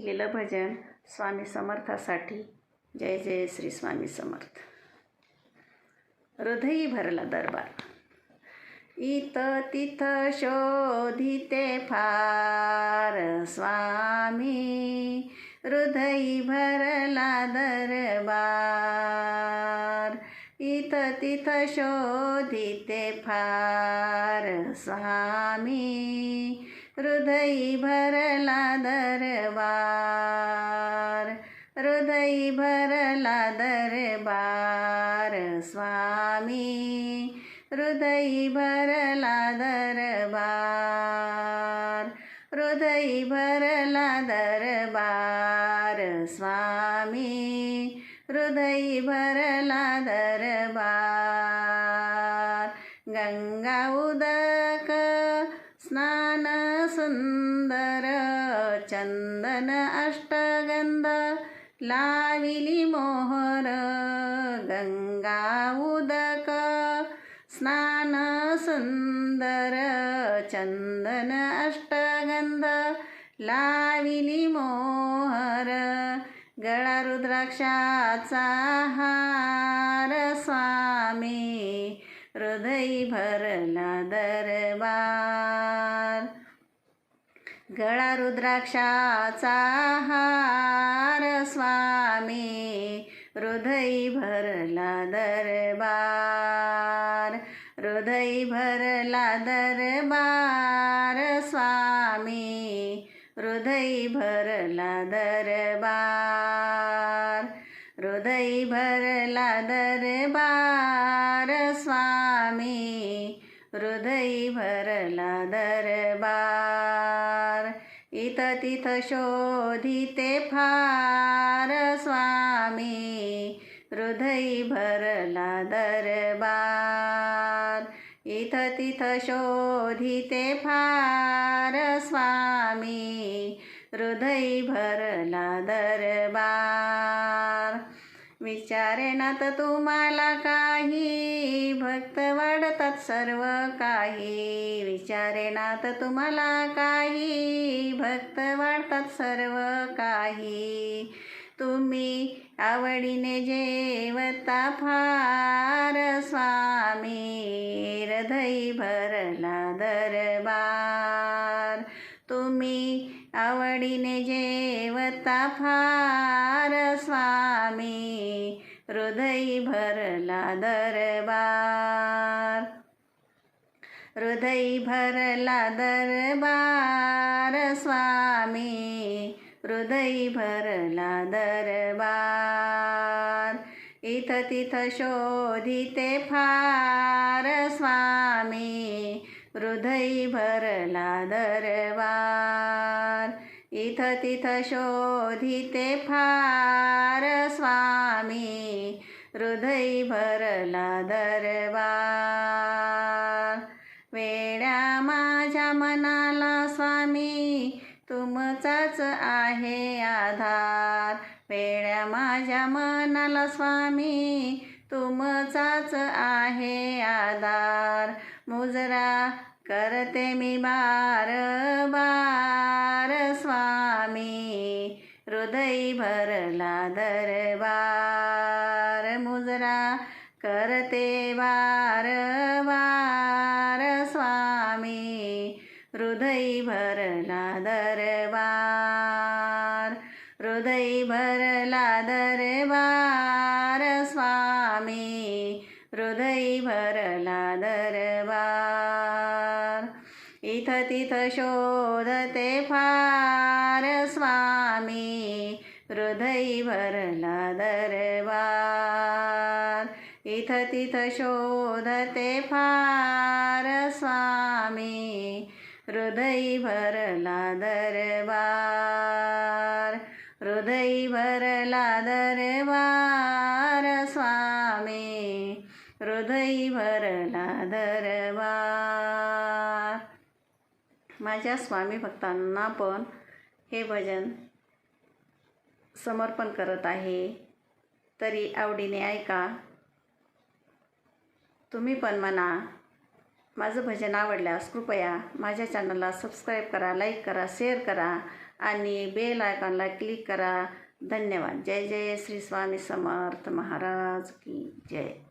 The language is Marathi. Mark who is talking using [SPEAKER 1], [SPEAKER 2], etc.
[SPEAKER 1] केलेलं भजन स्वामी समर्थासाठी. जय जय श्री स्वामी समर्थ. हृदयी भरला दरबार. इत तिथ शोधिते फार स्वामी. हृदयी भरला दरबार. इत तिथ शोधिते फार स्वामी. हृदयी भरला दरबार हृदयी भरला दरबार स्वामी हृदयी भरला दरबार हृदयी भरला दरबार स्वामी हृदयी भरला दरबार गंगा उदक स्नान सुंदर चंदन अष्टगंध लाविली मोहर गंगा उदक स्नान सुंदर चंदन अष्टगंध लाविली मोहर गळा रुद्राक्षाचा हार स्वामी हृदयी भरला दरबार. गळा रुद्राक्षाचा हार स्वामी हृदयी भरला दरबार हृदयी भरला दरबार स्वामी हृदयी भरला दरबार हृदयी भरला दरबार स्वामी हृदयी भरला दरबार। इत तिथ शोधिते फार स्वामी हृदयी भरला दरबार. इथ तिथ शोधिते फार स्वामी हृदयी भरला दरबार. विचारेनात तुम्हाला काही? भक्त वाढतात सर्व काही. विचारेनात तुम्हाला काही? भक्त वाढतात सर्व काही. तुम्ही आवडीने जेवता फार स्वामी. हृदय भरला दरबार. तुम्ही आवडीने जेवता फार स्वामी हृदयी भरला दरबार. हृदयी भरला दरबार स्वामी हृदयी भरला दरबार. इथं तिथं शोधिते फार स्वामी हृदय भरला दरबार इथ तिथ शोधिते फार स्वामी हृदय भरला दरबार वेड्या माझ्या मनाला स्वामी तुमचाच आहे आधार. वेड्या माझ्या मनाला स्वामी तुमचाच आहे आधार. मुजरा करते मी बार बार स्वामी. हृदय भरला दरबार मुजरा करते बार बार स्वामी. हृदय भरला दरबार हृदय भरला दरबार स्वामी. हृदयी भरला दरबार इथ तिथ शोधते फार स्वामी हृदयी भरला दरबार इथ तिथ शोधते फार स्वामी हृदयी भरला दरबार हृदयी भरला दर माझ्या स्वामी भक्तांना पण हे भजन समर्पण करत आहे. तरी आवडीने ऐका. तुम्ही पण म्हणा माझं भजन आवडल्यास कृपया माझ्या चॅनलला सबस्क्राईब करा लाईक करा शेअर करा आणि बेल आयकॉनला क्लिक करा. धन्यवाद. जय जय श्री स्वामी समर्थ महाराज की जय.